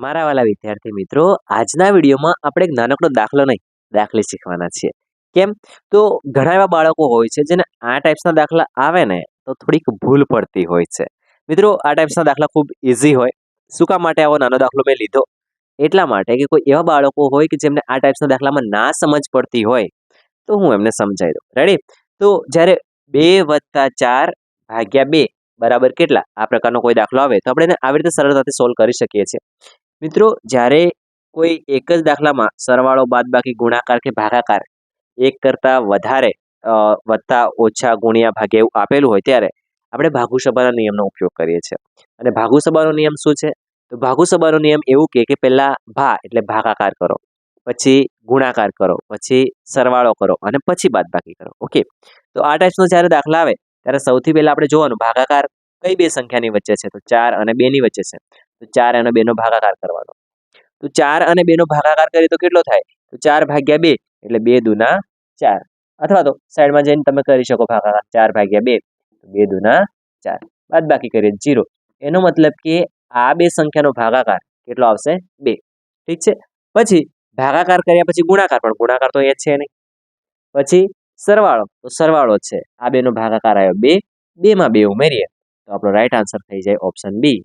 મારા વાલા વિદ્યાર્થી મિત્રો, આજના વિડીયોમાં આપણે એક નાનકડો દાખલો નહીં, દાખલે શીખવાના છીએ. કેમ? તો ઘણા એવા બાળકો હોય છે જેને આ ટાઈપ્સના દાખલા આવે ને, તો થોડીક ભૂલ પડતી હોય છે. મિત્રો, આ ટાઈપ્સના દાખલા ખૂબ ઇઝી હોય. શું કામ માટે આવો નાનો દાખલો મેં લીધો? એટલા માટે કે કોઈ એવા બાળકો હોય કે જેમને આ ટાઈપ્સના દાખલામાં ના સમજ પડતી હોય, તો હું એમને સમજાવી દઉં. રેડી તો જ્યારે બે વત્તા ચાર ભાગ્યા બે બરાબર કેટલા? આ પ્રકારનો કોઈ દાખલો આવે, તો આપણે એને આવી રીતે સરળતાથી સોલ્વ કરી શકીએ છીએ. મિત્રો, જ્યારે કોઈ એક જ દાખલામાં સરવાળો બાદબાકી ગુણાકાર કે ભાગાકાર એક કરતાં વધારે વધતા ઓછા ગુણ્યા ભાગે એવું આપેલું હોય ત્યારે આપણે ભાગુસભાના નિયમનો ઉપયોગ કરીએ છીએ. અને ભાગુસભાનો નિયમ શું છે? તો ભાગુસભાનો નિયમ એવું કહે કે પહેલાં ભા એટલે ભાગાકાર કરો, પછી ગુણાકાર કરો, પછી સરવાળો કરો અને પછી બાદબાકી કરો. ઓકે? તો આ ટાઈપ્સનો જ્યારે દાખલા આવે, ત્યારે સૌથી પહેલાં આપણે જોવાનું ભાગાકાર કઈ બે સંખ્યાની વચ્ચે છે? તો ચાર અને બેની વચ્ચે છે. તો ચાર અને બેનો ભાગાકાર કરવાનો. તો ચાર અને બેનો ભાગાકાર કરીએ તો કેટલો થાય? તો ચાર ભાગ્યા બે એટલે બે દુના ચાર. અથવા તો સાઈડમાં જઈને તમે કરી શકો ભાગાકાર. ચાર ભાગ્યા બે બે દુના ચાર. બાદ બાકી કરીએ જીરો એનો મતલબ કે આ બે સંખ્યાનો ભાગાકાર કેટલો આવશે? બે. ઠીક છે? પછી ભાગાકાર કર્યા પછી ગુણાકાર પણ. ગુણાકાર તો એ છે નહીં. પછી સરવાળો. તો સરવાળો છે. આ બેનો ભાગાકાર આવ્યો બે. બેમાં બે ઉમેરીએ તો આપણો રાઈટ આન્સર થઈ જાય ઓપ્શન બી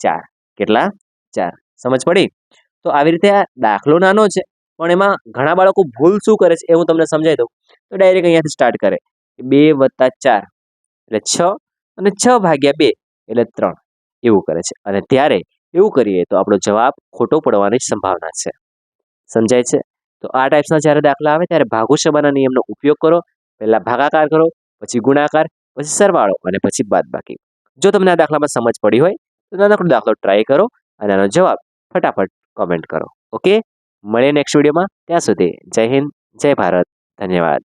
ચાર. કેટલા? ચાર. સમજ પડી? તો આવી રીતે આ દાખલો નાનો છે, પણ એમાં ઘણા બાળકો ભૂલ શું કરે છે એ હું તમને સમજાવી દઉં. તો ડાયરેક્ટ અહીંયાથી સ્ટાર્ટ કરે. બે વત્તા ચાર એટલે છ અને છ ભાગ્યા બે એટલે ત્રણ. એવું કરે છે. અને ત્યારે એવું કરીએ તો આપણો જવાબ ખોટો પડવાની સંભાવના છે. સમજાય છે? તો આ ટાઈપ્સના જ્યારે દાખલા આવે ત્યારે ભાગુસભાના નિયમનો ઉપયોગ કરો. પહેલાં ભાગાકાર કરો, પછી ગુણાકાર, પછી સરવાળો અને પછી બાદબાકી. જો તમને આ દાખલામાં સમજ પડી હોય તો નાનકડો દાખલો ટ્રાય કરો અને આનો જવાબ ફટાફટ કોમેન્ટ કરો. ઓકે મળીએ નેક્સ્ટ વિડીયોમાં ત્યાં સુધી જય હિન્દ, જય ભારત. ધન્યવાદ.